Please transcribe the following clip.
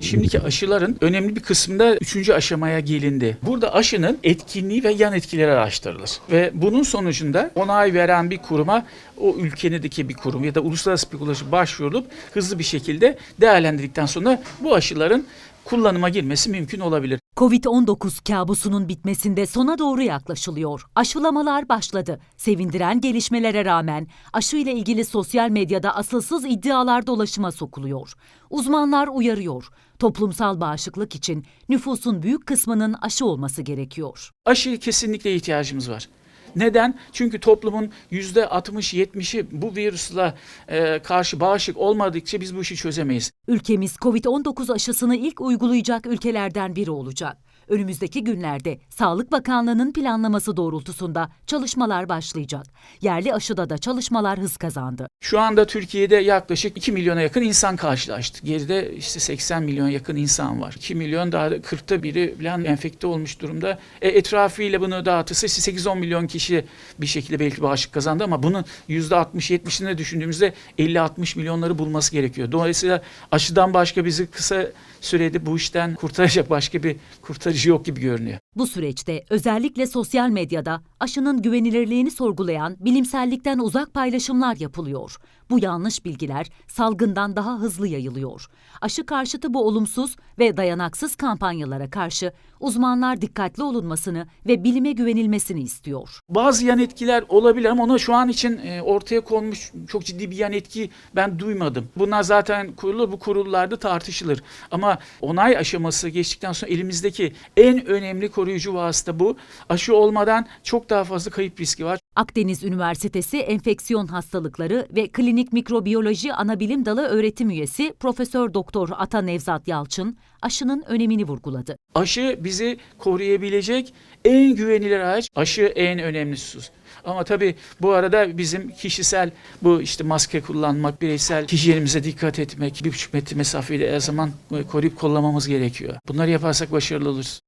Şimdiki aşıların önemli bir kısmında üçüncü aşamaya gelindi. Burada aşının etkinliği ve yan etkileri araştırılır. Ve bunun sonucunda onay veren bir kuruma o ülkedeki bir kurum ya da uluslararası bir kuruluşa başvurulup hızlı bir şekilde değerlendirdikten sonra bu aşıların kullanıma girmesi mümkün olabilir. Covid-19 kabusunun bitmesinde sona doğru yaklaşılıyor. Aşılamalar başladı. Sevindiren gelişmelere rağmen aşı ile ilgili sosyal medyada asılsız iddialar dolaşıma sokuluyor. Uzmanlar uyarıyor. Toplumsal bağışıklık için nüfusun büyük kısmının aşı olması gerekiyor. Aşıya kesinlikle ihtiyacımız var. Neden? Çünkü toplumun %60-70'i bu virüsle e, karşı bağışık olmadıkça biz bu işi çözemeyiz. Ülkemiz Covid-19 aşısını ilk uygulayacak ülkelerden biri olacak. Önümüzdeki günlerde Sağlık Bakanlığı'nın planlaması doğrultusunda çalışmalar başlayacak. Yerli aşıda da çalışmalar hız kazandı. Şu anda Türkiye'de yaklaşık 2 milyona yakın insan karşılaştık. Geride işte 80 milyon yakın insan var. 2 milyon daha 40'ta biri falan enfekte olmuş durumda. E, etrafıyla bunu dağıtırsa işte 8-10 milyon kişi bir şekilde belki bağışık kazandı ama bunun %60-70'ini düşündüğümüzde 50-60 milyonları bulması gerekiyor. Dolayısıyla aşıdan başka bizi kısa sürede bu işten kurtaracak başka bir kurtarıcı yok gibi görünüyor. Bu süreçte özellikle sosyal medyada aşının güvenilirliğini sorgulayan bilimsellikten uzak paylaşımlar yapılıyor. Bu yanlış bilgiler salgından daha hızlı yayılıyor. Aşı karşıtı bu olumsuz ve dayanaksız kampanyalara karşı uzmanlar dikkatli olunmasını ve bilime güvenilmesini istiyor. Bazı yan etkiler olabilir ama ona şu an için e, ortaya konmuş çok ciddi bir yan etki ben duymadım. Bunlar zaten kurulur, bu kurullarda tartışılır. Ama onay aşaması geçtikten sonra elimizdeki en önemli koruyucu vasıta bu. Aşı olmadan çok daha fazla kayıp riski var. Akdeniz Üniversitesi Enfeksiyon Hastalıkları ve Klinik Mikrobiyoloji Anabilim Dalı öğretim üyesi Profesör Doktor Ata Nevzat Yalçın aşının önemini vurguladı. Aşı bizi koruyabilecek en güvenilir araç. Aşı en önemlisi. Ama tabii bu arada bizim kişisel bu işte maske kullanmak, bireysel hijyenimize dikkat etmek, bir buçuk metre mesafeyi her zaman koruyup kollamamız gerekiyor. Bunları yaparsak başarılı oluruz.